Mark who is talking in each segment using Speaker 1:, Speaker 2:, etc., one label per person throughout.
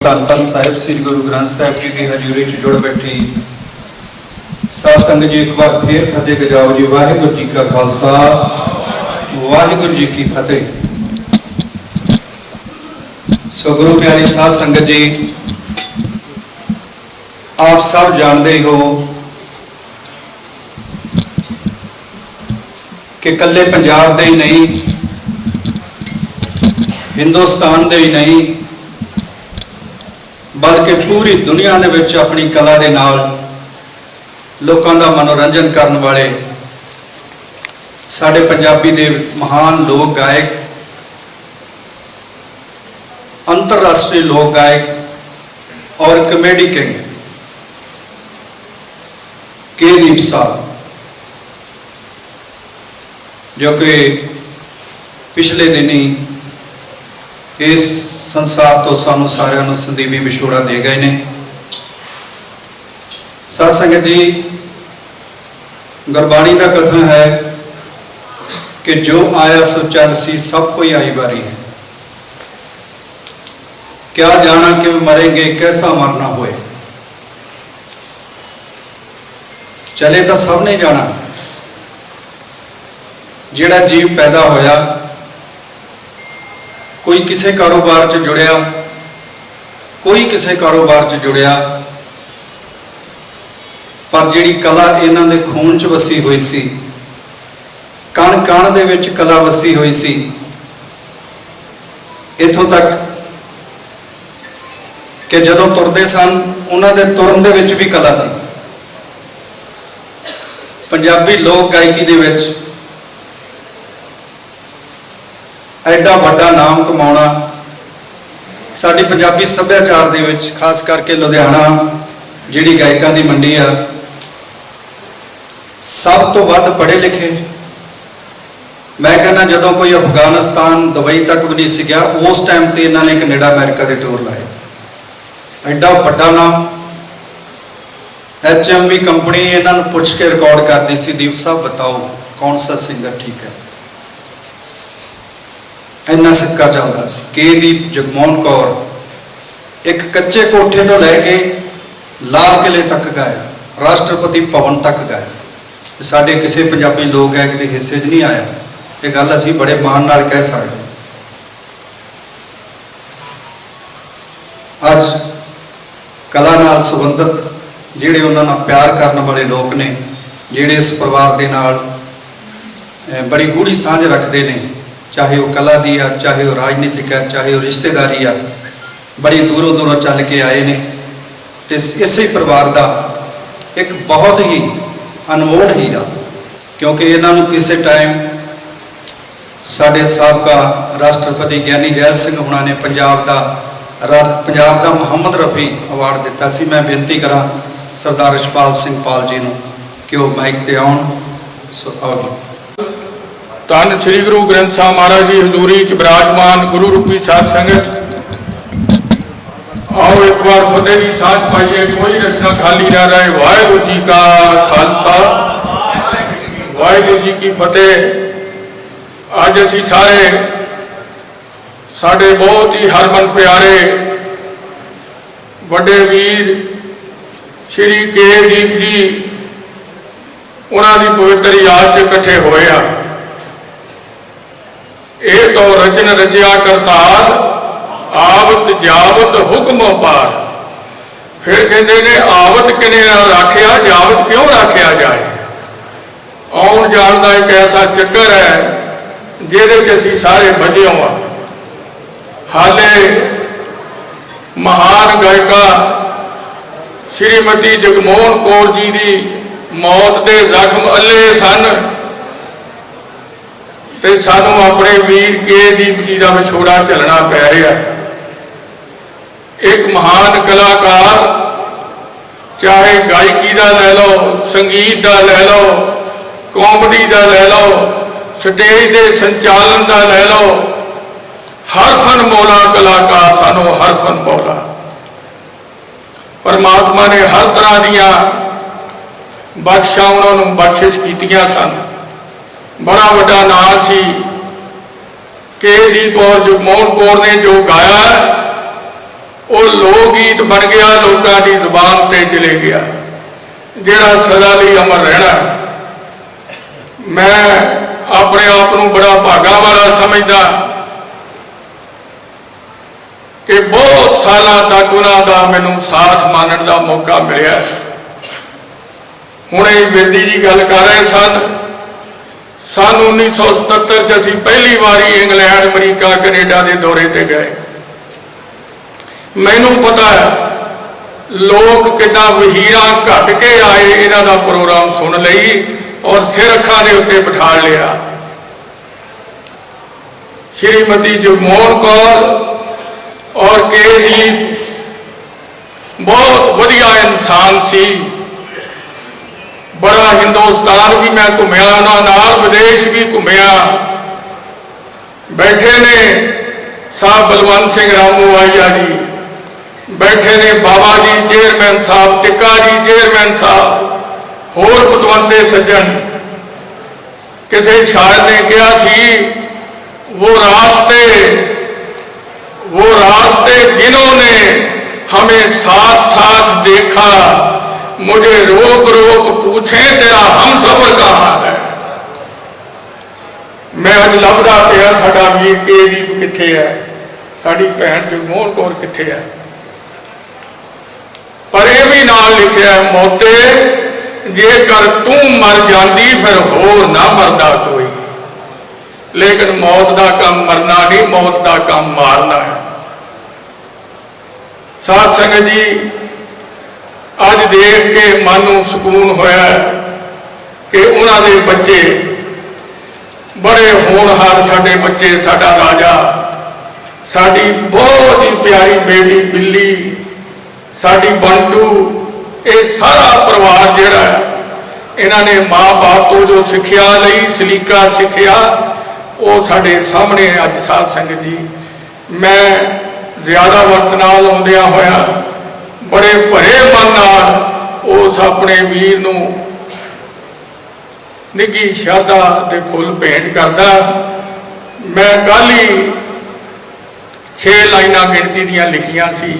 Speaker 1: ਧੰਨ ਧੰਨ ਸਾਹਿਬ ਸ੍ਰੀ ਗੁਰੂ ਗ੍ਰੰਥ ਸਾਹਿਬ ਜੀ ਦੀ ਹਜ਼ੂਰੀ 'ਚ ਜੁੜ ਬੈਠੀ ਸਾਧ ਸੰਗਤ ਜੀ, ਇੱਕ ਵਾਰ ਫੇਰ ਫਤਿਹ ਗਜਾਓ ਜੀ। ਵਾਹਿਗੁਰੂ ਜੀ ਕਾ ਖਾਲਸਾ, ਵਾਹਿਗੁਰੂ ਜੀ ਕੀ ਫਤਿਹ। ਸੋ ਗੁਰੂ ਪਿਆਰੀ ਸਾਧ ਸੰਗਤ ਜੀ, ਆਪ ਸਭ ਜਾਣਦੇ ਹੋ ਕਿ ਕੱਲੇ ਪੰਜਾਬ ਦੇ ਹੀ ਨਹੀਂ, ਹਿੰਦੁਸਤਾਨ ਦੇ ਹੀ ਨਹੀਂ ਬਲਕਿ ਪੂਰੀ ਦੁਨੀਆ ਦੇ ਵਿੱਚ ਆਪਣੀ ਕਲਾ ਦੇ ਨਾਲ ਲੋਕਾਂ ਦਾ ਮਨੋਰੰਜਨ ਕਰਨ ਵਾਲੇ ਸਾਡੇ ਪੰਜਾਬੀ ਦੇ ਮਹਾਨ ਲੋਕ ਗਾਇਕ, ਅੰਤਰਰਾਸ਼ਟਰੀ ਲੋਕ ਗਾਇਕ ਔਰ ਕਮੇਡੀ ਕਿੰਗ ਕੇ ਦੀਪ ਸਾਹਿਬ, ਜੋ ਕਿ ਪਿਛਲੇ ਦਿਨੀ ਇਸ ਸੰਸਾਰ ਤੋਂ ਸਾਨੂੰ ਸਾਰਿਆਂ ਨੂੰ ਸੰਦੀਵੀ ਵਿਛੋੜਾ ਦੇ ਗਏ ਨੇ। ਸਾਧ ਸੰਗਤ ਜੀ, ਗੁਰਬਾਣੀ ਦਾ ਕਥਨ ਹੈ ਕਿ ਜੋ ਆਇਆ ਸੋ ਚੱਲ ਸੀ, ਸਭ ਕੋਈ ਆਈ ਵਾਰੀ ਹੈ। ਕਿਆ ਜਾਣਾ ਕਿ ਮਰेंगे ਕੈਸਾ ਮਰਨਾ ਹੋਏ। ਚਲੇ ਤਾਂ ਸਭ ਨੇ ਜਾਣਾ। ਜਿਹੜਾ ਜੀਵ ਪੈਦਾ ਹੋਇਆ ਕੋਈ ਕਿਸੇ ਕਾਰੋਬਾਰ 'ਚ ਜੁੜਿਆ, ਕੋਈ ਕਿਸੇ ਕਾਰੋਬਾਰ 'ਚ ਜੁੜਿਆ, ਪਰ ਜਿਹੜੀ ਕਲਾ ਇਹਨਾਂ ਦੇ ਖੂਨ 'ਚ ਵਸੀ ਹੋਈ ਸੀ, ਕਣ ਕਣ ਦੇ ਵਿੱਚ ਕਲਾ ਵਸੀ ਹੋਈ ਸੀ, ਇਥੋਂ ਤੱਕ ਕਿ ਜਦੋਂ ਤੁਰਦੇ ਸਨ, ਉਹਨਾਂ ਦੇ ਤੁਰਨ ਦੇ ਵਿੱਚ ਵੀ ਕਲਾ ਸੀ। ਪੰਜਾਬੀ ਲੋਕ ਗਾਇਕੀ ਦੇ ਵਿੱਚ ਐਡਾ ਵੱਡਾ ਨਾਮ ਕਮਾਉਣਾ ਸਾਡੀ ਪੰਜਾਬੀ ਸੱਭਿਆਚਾਰ ਦੇ ਵਿੱਚ, ਖਾਸ ਕਰਕੇ ਲੁਧਿਆਣਾ, ਜਿਹੜੀ ਗਾਇਕਾਂ ਦੀ ਮੰਡੀ ਆ, ਸਭ ਤੋਂ ਵੱਧ ਪੜ੍ਹੇ ਲਿਖੇ। ਮੈਂ ਕਹਿੰਦਾ ਜਦੋਂ ਕੋਈ ਅਫਗਾਨਿਸਤਾਨ ਦੁਬਈ ਤੱਕ ਵੀ ਨਹੀਂ ਸੀ ਗਿਆ, ਉਸ ਟਾਈਮ ਤੇ ਇਹਨਾਂ ਨੇ ਕੈਨੇਡਾ, ਅਮਰੀਕਾ ਦੇ ਟੂਰ ਲਾਏ। ਐਡਾ ਵੱਡਾ ਨਾਮ। ਐਚਐਮਵੀ ਕੰਪਨੀ ਇਹਨਾਂ ਨੂੰ ਪੁੱਛ ਕੇ ਰਿਕਾਰਡ ਕਰਦੀ ਸੀ, ਦੀਪ ਸਾਹਿਬ, ਬਤਾਓ ਕੌਣ ਸਾ ਸਿੰਗਰ ਠੀਕ ਹੈ? ਇੰਨਾ ਸਿੱਕਾ ਚੱਲਦਾ ਸੀ। ਕੇ ਦੀ ਜਗਮੋਹਨ ਕੌਰ ਇੱਕ ਕੱਚੇ ਕੋਠੇ ਤੋਂ ਲੈ ਕੇ ਲਾਲ ਕਿਲੇ ਤੱਕ ਗਾਇਆ ਰਾਸ਼ਟਰਪਤੀ ਭਵਨ ਤੱਕ ਗਾਇਆ ਸਾਡੇ ਕਿਸੇ ਪੰਜਾਬੀ ਲੋਕ ਗਾਇਕ ਦੇ ਹਿੱਸੇ 'ਚ ਨਹੀਂ ਆਇਆ। ਇਹ ਗੱਲ ਅਸੀਂ ਬੜੇ ਮਾਣ ਨਾਲ ਕਹਿ ਸਕਦੇ ਅੱਜ ਕਲਾ ਨਾਲ ਸੰਬੰਧਿਤ ਜਿਹੜੇ ਉਹਨਾਂ ਨਾਲ ਪਿਆਰ ਕਰਨ ਵਾਲੇ ਲੋਕ ਨੇ, ਜਿਹੜੇ ਇਸ ਪਰਿਵਾਰ ਦੇ ਨਾਲ ਬੜੀ ਗੂੜੀ ਸਾਂਝ ਰੱਖਦੇ ਨੇ ਚਾਹੇ ਉਹ ਕਲਾ ਦੀ ਆ, ਚਾਹੇ ਉਹ ਰਾਜਨੀਤਿਕ ਆ, ਚਾਹੇ ਉਹ ਰਿਸ਼ਤੇਦਾਰੀ ਆ, ਬੜੀ ਦੂਰੋਂ ਦੂਰੋਂ ਚੱਲ ਕੇ ਆਏ ਨੇ। ਤੇ ਇਸੇ ਪਰਿਵਾਰ ਦਾ ਇੱਕ ਬਹੁਤ ਹੀ ਅਨਮੋਲ ਹੀਰਾ, ਕਿਉਂਕਿ ਇਹਨਾਂ ਨੂੰ ਕਿਸੇ ਟਾਈਮ ਸਾਡੇ ਸਾਬਕਾ ਰਾਸ਼ਟਰਪਤੀ ਗਿਆਨੀ ਜੈਲ ਸਿੰਘ ਹੁਣਾਂ ਨੇ ਪੰਜਾਬ ਦਾ ਰਾ- ਪੰਜਾਬ ਦਾ ਮੁਹੰਮਦ ਰਫੀ ਅਵਾਰਡ ਦਿੱਤਾ ਸੀ। ਮੈਂ ਬੇਨਤੀ ਕਰਾਂ ਸਰਦਾਰ ਰਛਪਾਲ ਸਿੰਘ ਪਾਲ ਜੀ ਨੂੰ ਕਿ ਉਹ ਮਾਈਕ ਤੇ ਆਉਣ। ਸੋ, ਆਓ
Speaker 2: ਧੰਨ ਸ੍ਰੀ ਗੁਰੂ ਗ੍ਰੰਥ ਸਾਹਿਬ ਮਹਾਰਾਜ ਜੀ, ਹਜ਼ੂਰੀ ਚ ਬਿਰਾਜਮਾਨ ਗੁਰੂ ਰੂਪੀ ਸਾਧ ਸੰਗਤ। ਆਓ ਇੱਕ ਵਾਰ ਫਤਿਹ ਦੀ ਸਾਥ ਪਾਈਏ, ਕੋਈ ਰਸਨਾ ਖਾਲੀ ਨਾ ਰਹੇ। ਵਾਹਿਗੁਰੂ ਜੀ ਕਾ ਖਾਲਸਾ, ਵਾਹਿਗੁਰੂ ਜੀ ਕੀ ਫਤਿਹ। ਅੱਜ ਅਸੀਂ ਸਾਰੇ ਸਾਡੇ ਬਹੁਤ ਹੀ ਹਰਮਨ ਪਿਆਰੇ ਵੱਡੇ ਵੀਰ ਸ਼੍ਰੀ ਕੇ ਦੀਪ ਜੀ, ਉਹਨਾਂ ਦੀ ਪਵਿੱਤਰ ਯਾਦ 'ਚ ਇਕੱਠੇ ਹੋਏ ਆ। ਤੋਂ ਰਚਨ ਰਚਿਆ ਕਰਤਾਰ, ਆਵਤ ਜਾਵਤ ਹੁਕਮ ਪਾਰ। ਫਿਰ ਕਹਿੰਦੇ ਨੇ, ਆਵਤ ਕਿਨੇ ਰੱਖਿਆ, ਜਾਵਤ ਕਿਉਂ ਰੱਖਿਆ ਜਾਏ? ਆਉਣ ਜਾਣ ਦਾ ਇੱਕ ਐਸਾ ਚੱਕਰ ਹੈ, ਜਿਹਦੇ 'ਚ ਅਸੀਂ ਸਾਰੇ ਬਚੇ ਹਾਂ ਹਾਲੇ ਮਹਾਨ ਗਾਇਕਾ ਸ਼੍ਰੀਮਤੀ ਜਗਮੋਹਨ ਕੌਰ ਜੀ ਦੀ ਮੌਤ ਦੇ ਜ਼ਖਮ ਅੱਲੇ ਸਨ। ਤੇ ਸਾਨੂੰ ਆਪਣੇ ਵੀਰ ਕੇ ਦੀਪ ਜੀ ਦਾ ਵਿਛੋੜਾ ਝੱਲਣਾ ਪੈ ਰਿਹਾ। ਇੱਕ ਮਹਾਨ ਕਲਾਕਾਰ, ਚਾਹੇ ਗਾਇਕੀ ਦਾ ਲੈ ਲਓ, ਸੰਗੀਤ ਦਾ ਲੈ ਲਓ ਕਾਮੇਡੀ ਦਾ ਲੈ ਲਓ ਸਟੇਜ ਦੇ ਸੰਚਾਲਨ ਦਾ ਲੈ ਲਓ ਹਰ ਫਨ ਮੌਲਾ ਕਲਾਕਾਰ ਸਾਨੂੰ ਹਰ ਫਨ ਮੌਲਾ। ਪਰਮਾਤਮਾ ਨੇ ਹਰ ਤਰ੍ਹਾਂ ਦੀਆਂ ਬਖਸ਼ਾਂ ਉਹਨਾਂ ਨੂੰ ਬਖਸ਼ਿਸ਼ ਕੀਤੀਆਂ ਸਨ। ਬੜਾ ਵੱਡਾ ਨਾਂ ਸੀ। ਕੇ ਦੀ ਕੌਰ ਜਗਮੋਹਨ ਕੌਰ ਨੇ ਜੋ ਗਾਇਆ, ਉਹ ਲੋਕ ਗੀਤ ਬਣ ਗਿਆ, ਲੋਕਾਂ ਦੀ ਜ਼ੁਬਾਨ ਤੇ ਚਲੇ ਗਿਆ। ਜਿਹੜਾ ਸਦਾ ਲਈ ਅਮਰ ਰਹਿਣਾ ਮੈਂ ਆਪਣੇ ਆਪ ਨੂੰ ਬੜਾ ਭਾਗਾ ਵਾਲਾ ਸਮਝਦਾ ਕਿ ਬਹੁਤ ਸਾਲਾਂ ਤੱਕ ਉਹਨਾਂ ਦਾ ਮੈਨੂੰ ਸਾਥ ਮਾਨਣ ਦਾ ਮੌਕਾ ਮਿਲਿਆ। ਹੁਣੇ ਬਿਰਦੀ ਜੀ ਗੱਲ ਕਰ ਰਹੇ ਸਨ। ਸਨ 1977 ਚ ਅਸੀਂ ਪਹਿਲੀ ਵਾਰੀ ਇੰਗਲੈਂਡ, ਅਮਰੀਕਾ, ਕੈਨੇਡਾ ਦੇ ਦੌਰੇ ਤੇ ਗਏ। ਮੈਨੂੰ ਪਤਾ ਹੈ, ਲੋਕ ਕਿੱਦਾਂ ਵਹੀਰਾਂ ਘੱਟ ਕੇ ਆਏ ਇਹਨਾਂ ਦਾ ਪ੍ਰੋਗਰਾਮ ਸੁਣ ਲਈ ਔਰ ਸਿਰ ਅੱਖਾਂ ਦੇ ਉੱਤੇ ਬਿਠਾ ਲਿਆ। ਸ਼੍ਰੀਮਤੀ ਜਗਮੋਹਨ ਕੌਰ ਔਰ ਕੇ ਜੀ ਬਹੁਤ ਵਧੀਆ ਇਨਸਾਨ ਸੀ। ਬੜਾ ਹਿੰਦੁਸਤਾਨ ਵੀ ਮੈਂ ਘੁੰਮਿਆ ਉਹਨਾਂ ਨਾਲ। ਵਿਦੇਸ਼ ਵੀ ਘੁੰਮਿਆ ਬੈਠੇ ਨੇ ਸਾਹਿਬ ਬਲਵੰਤ ਸਿੰਘ ਰਾਮੂ ਆਇਆ ਜੀ ਬੈਠੇ ਨੇ ਬਾਬਾ ਜੀ ਚੇਅਰਮੈਨ ਸਾਹਿਬ ਟਿੱਕਾ ਜੀ ਚੇਅਰਮੈਨ ਸਾਹਿਬ ਹੋਰ ਪਤਵੰਤੇ ਸੱਜਣ ਕਿਸੇ ਸ਼ਾਇਰ ਨੇ ਕਿਹਾ ਸੀ ਉਹ ਰਾਸਤੇ वो रास्ते जिन्होंने हमें साथ साथ देखा मुझे रोक रोक पूछे तेरा हम सफर कहाँ है ਮੈਂ ਅੱਜ ਲੱਭਦਾ ਪਿਆ ਸਾਡਾ ਵੀਰ ਕੇਦੀਪ ਕਿੱਥੇ ਹੈ ਸਾਡੀ ਭੈਣ ਜਗਮੋਹਨ ਕੌਰ ਕਿੱਥੇ ਹੈ ਪਰ ਇਹ ਵੀ ਨਾਲ ਲਿਖਿਆ ਹੈ, ਜੇਕਰ ਤੂੰ ਮਰ ਜਾਂਦੀ ਫਿਰ ਹੋਰ ਨਾ ਮਰਦਾ ਕੋਈ। ਲੇਕਿਨ ਮੌਤ ਦਾ ਕੰਮ ਮਰਨਾ ਨਹੀਂ ਮੌਤ ਦਾ ਕੰਮ ਮਾਰਨਾ ਹੈ। ਸਾਧ ਸੰਗਤ ਜੀ ਅੱਜ ਦੇਖ ਕੇ ਮਨ ਨੂੰ ਸਕੂਨ ਹੋਇਆ ਕਿ ਉਹਨਾਂ ਦੇ ਬੱਚੇ ਬੜੇ ਹੋਣਹਾਰ ਸਾਡੇ ਬੱਚੇ, ਸਾਡਾ ਰਾਜਾ। ਸਾਡੀ ਬਹੁਤ ਹੀ ਪਿਆਰੀ ਬੇਟੀ ਬਿੱਲੀ, ਸਾਡੀ ਬੰਟੂ, ਇਹ ਸਾਰਾ ਪਰਿਵਾਰ ਜਿਹੜਾ ਇਹਨਾਂ ਨੇ ਮਾਂ-ਬਾਪ ਤੋਂ ਜੋ ਸਿੱਖਿਆ ਲਈ, ਸਲੀਕਾ ਸਿੱਖਿਆ, ਉਹ ਸਾਡੇ ਸਾਹਮਣੇ ਹੈ ਅੱਜ ਸਾਧ ਸੰਗਤ ਜੀ। ਮੈਂ ਜ਼ਿਆਦਾ ਵਕਤ ਨਾਲ ਆਉਂਦਿਆਂ ਹੋਇਆ ਬੜੇ ਭਰੇ ਮਨ ਨਾਲ ਉਸ ਆਪਣੇ ਵੀਰ ਨੂੰ ਨਿੱਗੀ ਸ਼ਰਧਾ ਤੇ ਫੁੱਲ ਭੇਂਟ ਕਰਦਾ। ਮੈਂ ਕੱਲ ਹੀ 6 ਲਾਈਨਾਂ ਗਿਣਤੀ ਦੀਆਂ ਲਿਖੀਆਂ ਸੀ।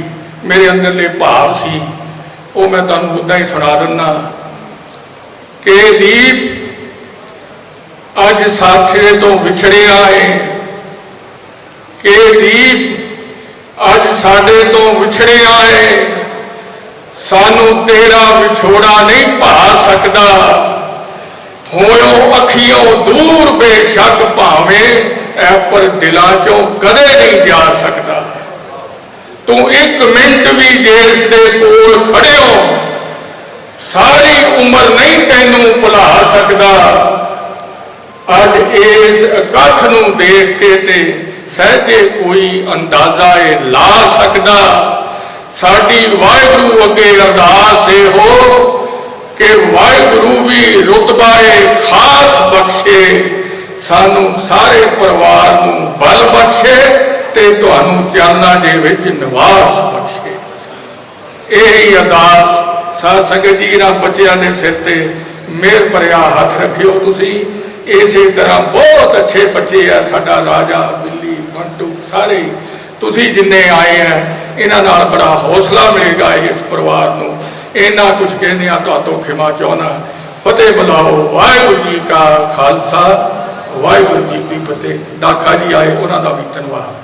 Speaker 2: ਮੇਰੇ ਅੰਦਰਲੇ ਭਾਵ ਸੀ। ਉਹ ਮੈਂ ਤੁਹਾਨੂੰ ਉਦਾਂ ਹੀ ਸੁਣਾ ਦਿੰਦਾ। ਕਿ ਦੀਪ, ਅੱਜ ਸਾਥੀਏ ਤੋਂ ਵਿਛੜਿਆ ਏ। ਕਿ ਦੀਪ, ਅੱਜ ਸਾਡੇ ਤੋਂ ਵਿਛੜਿਆ ਏ। ਸਾਨੂੰ ਤੇਰਾ ਵਿਛੋੜਾ ਨਹੀਂ ਭਾ ਸਕਦਾ। ਹੋਇਓ ਅੱਖੀਆਂ ਦੂਰ ਬੇਸ਼ੱਕ ਭਾਵੇਂ ਐ ਪਰ ਦਿਲਾਂ ਚੋਂ ਕਦੇ ਨਹੀਂ ਜਾ ਸਕਦਾ। ਤੂੰ ਇੱਕ ਮਿੰਟ ਵੀ ਜੇ ਦੇ ਕੋਲ ਖੜਿਓ, ਸਾਰੀ ਉਮਰ ਨਹੀਂ ਤੈਨੂੰ ਭੁਲਾ ਸਕਦਾ। ਅੱਜ ਇਸ ਇਕੱਠ ਨੂੰ ਦੇਖ ਕੇ ਤੇ ਸਹਜੇ ਕੋਈ ਅੰਦਾਜ਼ਾ ਇਹ ਲਾ ਸਕਦਾ। ਸਾਡੀ ਵਾਹਿਗੁਰੂ ਅੱਗੇ ਅਰਦਾਸ ਇਹ ਹੋ ਕਿ ਵਾਹਿਗੁਰੂ ਵੀ ਰੁਤਬਾ ਇਹ ਖਾਸ ਬਖਸ਼ੇ। ਸਾਨੂੰ ਸਾਰੇ ਪਰਿਵਾਰ ਨੂੰ ਬਲ ਬਖਸ਼ੇ ਤੇ ਤੁਹਾਨੂੰ ਚਰਨਾਂ ਦੇ ਵਿੱਚ ਨਿਵਾਸ ਬਖਸ਼ੇ। ਇਹ ਹੀ ਅਰਦਾਸ ਸਾਧ ਸੰਗਤ ਜੀ ਇਹਨਾਂ ਬੱਚਿਆਂ ਦੇ ਸਿਰ ਤੇ ਮਿਹਰ ਭਰਿਆ ਹੱਥ ਰੱਖਿਓ ਤੁਸੀਂ। ਇਸੇ ਤਰ੍ਹਾਂ ਬਹੁਤ ਅੱਛੇ ਬੱਚੇ ਆ ਸਾਡਾ ਰਾਜਾ ਬਿੱਲੀ, ਬੰਟੂ ਸਾਰੇ। ਤੁਸੀਂ ਜਿੰਨੇ ਆਏ ਆ, ਇਹਨਾਂ ਨਾਲ ਬੜਾ ਹੌਸਲਾ ਮਿਲੇਗਾ ਇਸ ਪਰਿਵਾਰ ਨੂੰ। ਇਹਨਾਂ ਕੁਝ ਕਹਿੰਦੇ ਆ ਤੁਹਾਤੋਂ ਖਿਮਾ ਚਾਹਣਾ ਫਤਿਹ ਬੁਲਾਓ, ਵਾਹਿਗੁਰੂ ਜੀ ਕਾ ਖਾਲਸਾ, ਵਾਹਿਗੁਰੂ ਜੀ ਕੀ ਫਤਿਹ। ਦਾਖਾ ਜੀ ਆਏ, ਉਹਨਾਂ ਦਾ ਵੀ ਧੰਨਵਾਦ।